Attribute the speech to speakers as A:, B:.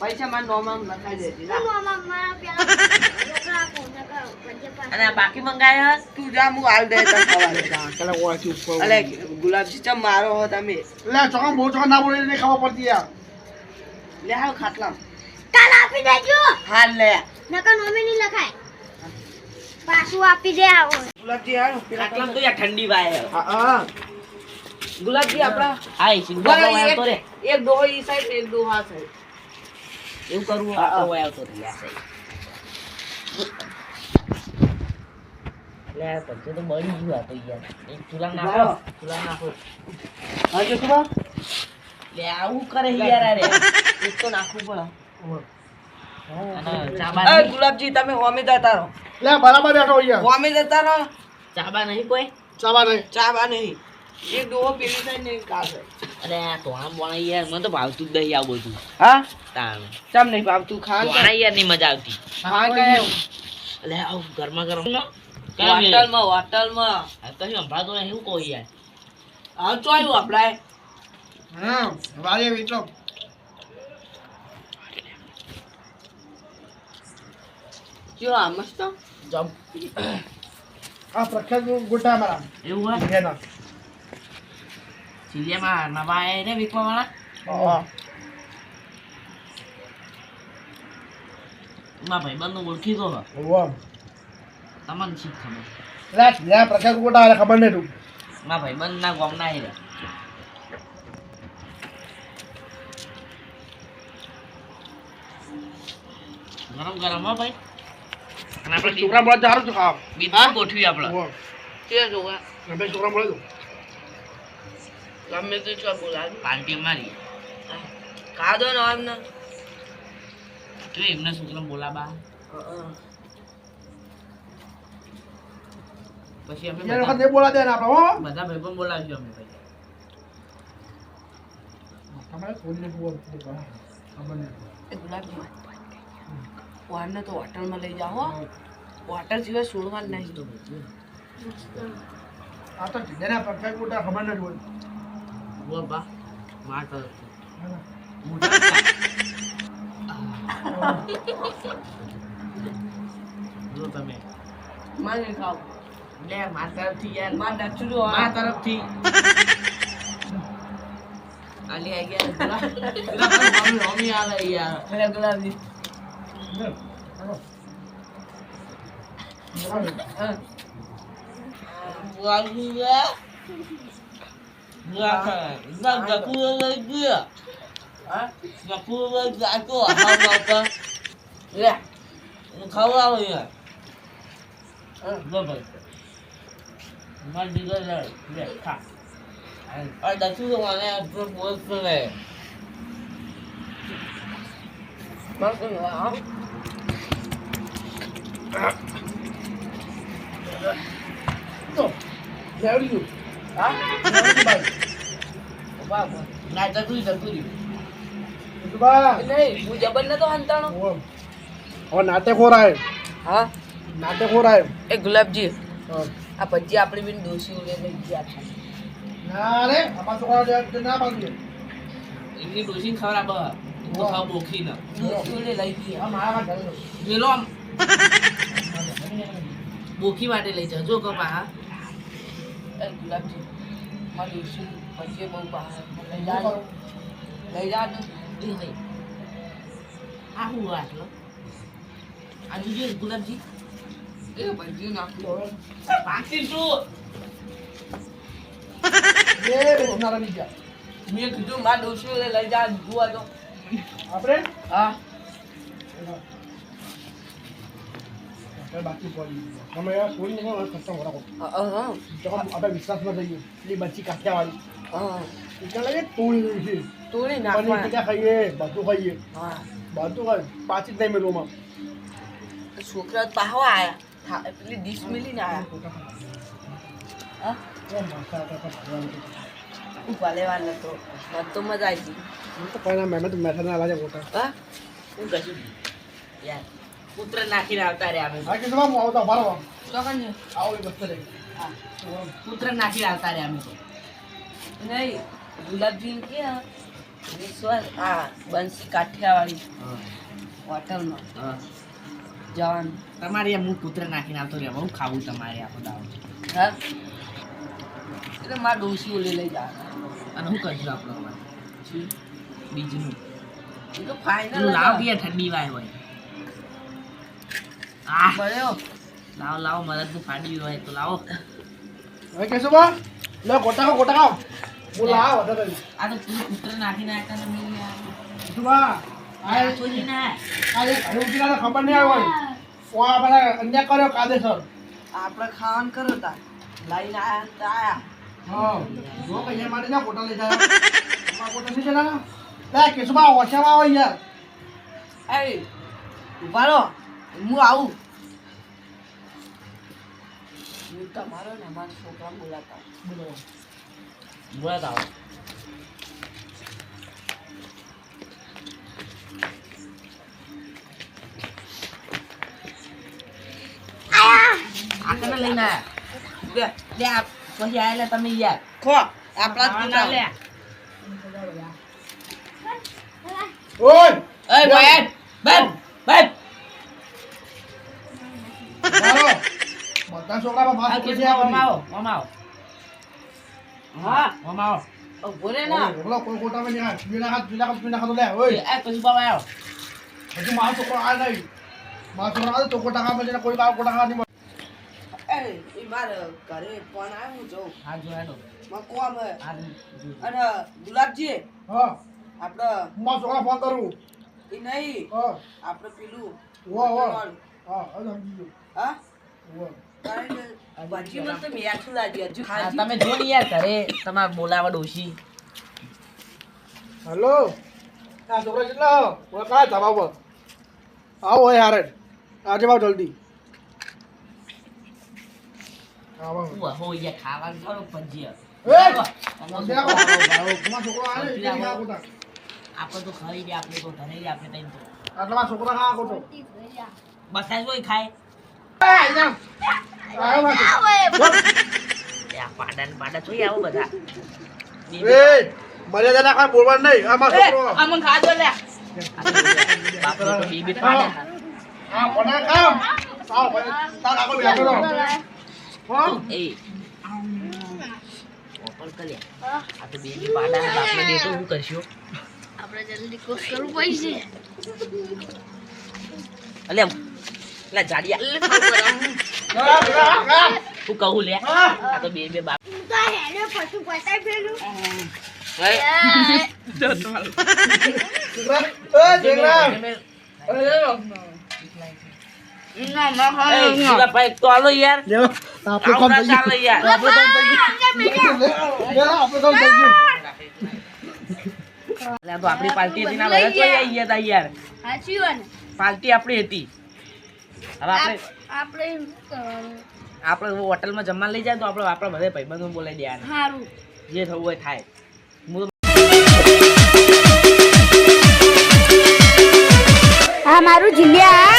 A: પૈસા
B: મારા નોમાં લખાઈ.
C: અને બાકી મંગાયા
B: તું જા હું હાલ દે તને ખવાલે
D: ઓળખી ઉપર
B: અલે ગુલાબજી ચમ મારો હો તમે?
D: લે બહુ ચોકા ના બોલી ને ખબર પડતી યાર.
B: લે હાલ ખાટલામાં.
A: કાલ આપી દેજો.
B: હાલ લે.
A: નકર નોમી નહીં લખાય. પાછું આપી દે આવો
B: ગુલાબજી હાલ પેલા
C: તો યાર ઠંડી વાય.
B: હા હા. ગુલાબજી આપણા
C: હા એ આવતો રે.
B: એક- ડોહો ઈ સાઈડ ને એક ડોહો આ સાઈડ.
C: એવું કરવું. આ વાય આવતો રે આ સાઈડ. લે પછી તો બળી ગયું આ તો યાર. એક ચૂલા નાખો ચૂલા નાખો.
B: હા જો શું
C: લે આવું કરે યાર અરે
B: એક તો નાખવું પડે.
C: ચાબા
B: ગુલાબજી તમે હોમે જતા રહો.
D: લે બરાબર બેઠો યાર
B: હોમે જતા રહો.
C: ચાબા નહીં કોઈ?
D: ચાબા નહીં.
B: ચાબા નહીં. એક ડોહો પેલી સાઈડ ને એક
C: અરે આ તોણા બોણા યાર મને તો ભાવતું જ નહીં આવું બધું.
B: હા?
C: તાણ.
B: ચમ નહીં ભાવતું? ખાન
C: તોણા યાર નહીં મજા આવતી.
B: હા કયા
C: એટલે આવું ગરમા ગરમ.
B: હોટલમાં હોટલમાં.
C: કશું સંભાળતો નહીં એવું કહું યાર?
B: હા ચોયું આપડાય
D: હા વારે વીટલો
B: કયો આ મસ્ત.
C: જમ.
D: આ પ્રખ્યાત ગોટા મારા.
C: એવું મારા ભાઈબંધનો ઓળખી તો તમને શીખ ખબર
D: પ્રખ્યાત ગોટા ખબર નહીં તું
C: એ રે ગરમ ગરમ હો ભાઈ અને આપણે
D: છોકરા મળે તો સારું છે ખાવા
C: બીજું ગોઠવી આપણે
B: કે જોવા
D: બે છોકરા મળે તો
B: ગમે તે છો બોલાવી.
C: પાર્ટી મારી
B: ખાધો ને એમને
C: તો એમને છોકરા બોલાબા પછી અમે બધા
D: નહીં બોલા દે ને આપણે હો.
C: બધા ભાઈબંધ બોલાવીશું અમે ભાઈ
D: તમારે કોઈને બોલ ખબર
B: એ ગુલાબજી વારને તો હોટલમાં લઈ જાઓ વોટર સિવાય છોડવાનું નહીં.
D: આ તો જેના પ્રખ્યાત ગોટા ખબર નહીં હોય.
C: બોલ બા માર તરફથી જો તમે
B: મારે ખાવ
C: લે માર તરફથી યાર
B: માર ડચું
C: માર તરફથી આલી આઈ ગયા પેલા પેલા પણ મમ્મી મમ્મી આલે યાર
B: અરે ગુલાબજી હા.
C: વાગુયા ના ના ગકુ લઈ ગયા
B: હા
C: ગકુ લઈ જાતો હા બાપા
B: લે
C: ખાવા યાર
B: હા.
C: લો ભાઈ માર દીકરો લે લે ખા આ દસું તો મને આપણો બોલ કરે
B: બસ હા
D: તો લેવડી ગયું
B: હા
D: લેવડી બાઈ
B: ઊભા ઊભા.
C: ના જતું જતું રહ્યું
D: તો બા
B: નહીં હું જબર નતો હંતાણો
D: ઓવા ઓ નાટે ખોરાય
B: હા?
D: નાટે ખોરાય
B: એ ગુલાબજી.
D: હા.
B: આ ભજી આપણી લઈ ગયા હતા
D: ના રે ના પાડીએ.
C: એમની ડોસી ખવડાવ તો ખાવ બોખી ના.
B: ડોસી લઈ ગયા
D: આ મારા ઘરે લો.
C: આમ. બોખી માટે લઈ જાઓ. જો કપા હા.
B: એ ગુલાબજી મારી ડોસી પછી બહુ બહાર. લઈ જાજો લઈ જા ને
C: એ નહીં આ હું આટલો આ જોજો ગુલાબજી?
B: એ ભજી નાખ્યું
C: પાકી શું?
B: મેં કીધું મારા ડોસી લઈ જા જોવા તો.
D: આપણે?
B: હા.
D: બાકી અમે કોઈ નહીં ખર્ચો તો આપણે વિશ્વાસમાં જઈએ પેલી બચી કાઠિયાવાડી એટલે લાગે તોડી છે
B: તોડી
D: ખાઈએ બધું ખાઈએ
B: હા?
D: બધું ખાઈએ પાછી જ નહીં મેળવમાં
B: છોકરા પાહો આયા પેલી ડીશ મિલીને આયા ઊભા લેવા નતો મને તો મજા આવી હું.
D: તો કોઈ મેં તો મેઠા ના લાગે મોટા
B: હા
C: હું યાર પુત્ર નાખીને આવતા રહ્યા અમે.
D: આ કે જવા આવતા બારો
B: ચોકન
D: આવો એ
B: હા.
C: પુત્ર નાખીને આવતા રહ્યા અમે તો.
B: નહીં ગુલાબજી કે વિશ્વાસ હા બંસી કાઠિયાવાડી હોટલમાં
C: હા.
B: જવાનું.
C: તમારે એમ હું પુત્ર નાખીને આવતો રહ્યા. હું ખાવું તમારે આખો દાવો
B: હા? એટલે મારા ડોસી ઓલી લઈ જા.
C: અને હું કરશું આપણો બીજનું
B: એ તો ફાઇનલ
C: લાવ ઠંડી વાય હોય. આ.
B: બળ્યો
C: લાવો લાવો મદદનું ફાડવી હોય તો લાવો.
D: હવે કહેશું બા? લે ગોટા ખાઓ ગોટા ખાઓ હું લાવ વધારે
C: આ તો તું કૂતરા નાખી તમે યાર.
D: કહેશું બા? આ
C: છોડી ના
D: આ. ખબર નહીં આવે. ઓ આ બધા અન્યાય કર્યો કાયદેસર
B: આપણે ખાવાનું કરો તા. લઈને આયા તા આયા.
D: હા. જો માટે ના ગોટા લઈ જાય ગોટા નહીં લે બા ઓછામાં આવે યાર.
B: એ ઊભા રહો. હું આવું. હું તમારો ને અમારા છોકરા બોલાતા
D: બોલો.
C: આવો. લઈને પછી આયેલા તમે યાર.
B: ખો આપણા જ
C: ના
B: દીકરા
C: લે.
D: ઓય
C: એ બેન બેન બેન
D: બધા છોકરામાં
C: કેસ
D: પૂછી આવો
C: મમાવો મમાવો
B: હા ઊભો રે ના
D: ઓલો કોઈ ગોટામાં નહીં પીના હાથ પીના હાથ પીના હાથ લે ઓય
C: એ પછી બાબા આવો
D: પછી મારો છોકરો આ નહીં મારો છોકરો આવે તો કોટા ખાવા પછી કોઈ બાર કોટા ખાવા નહીં.
B: એ ઈ મારે ઘરે ફોન આવ્યો હું જઉં
C: હા જો હેડો
B: માં કોમ અને ગુલાબજી
D: હા
B: આપણે
D: હું છોકરા ફોન કરું
B: એ નહીં
D: હા
B: આપણે પેલું
D: ઓ
B: ઓ.
D: હા સમજી ગયો
B: હા કારણ કે ભાજીમાં તો મીઠું લાગ્યું હજુ
C: હા,
B: ખાજી.
C: તમે જો ને યાર ઘરે તમારે બોલાવા ડોશી.
D: હેલો. આ છોકરા કેટલા ઓય કાય ધાબા આવો હોય હારે. આજે બાવ જલ્દી. આવો
C: હું હો યાર ખાવાનું થોડો પંજી આપણે
D: તમારો છોકરો આવે ને એટલે આ ગોટા
C: તો ખાઈ દે આપણે તો ધરે દે આપણે તઈ તો
D: આટલા છોકરા ખા ગોટો
C: બધા જોઈ ખાય. પાડા પાડા જોઈ આવો બધા
D: મર્યાદા ના ખાય બોલવાનું નહીં આ છોકરો
C: આમાં તો બીબી પાડે
D: હા કોના કામ આવો ભાઈ તાર આગળ બેઠો રહો
C: એ ઓપન કરે આ તો બેબી પાડા આપણે
A: જલ્દી
C: લે જાડિયા.
D: હા,
C: કહું લે. આ તો બે બે બાપ
A: તો હેડે પછી પતાઈ ફેરું
D: દીકરા, એ દીકરા.
C: એ સુગા ભાઈ તો આલો યાર
D: લ્યો, આપણું કામ
C: આવડા
D: થઈ
C: ચાલે
D: ગયું.
C: યાર
D: લ્યો, આપણું કામ થઈ ગયું.
C: એટલે આ તો આપણી પાર્ટી હતી ના બધા યાર પાર્ટી આપણી હતી હવે આપણે
A: આપણે
C: આપણે હોટલમાં જમવા લઈ જાય તો આપણે આપણા બધા ભાઈબંધો બોલાવી દેવાના.
A: સારું
C: જે થવું હોય થાય. હું
A: મારું જીલ્યા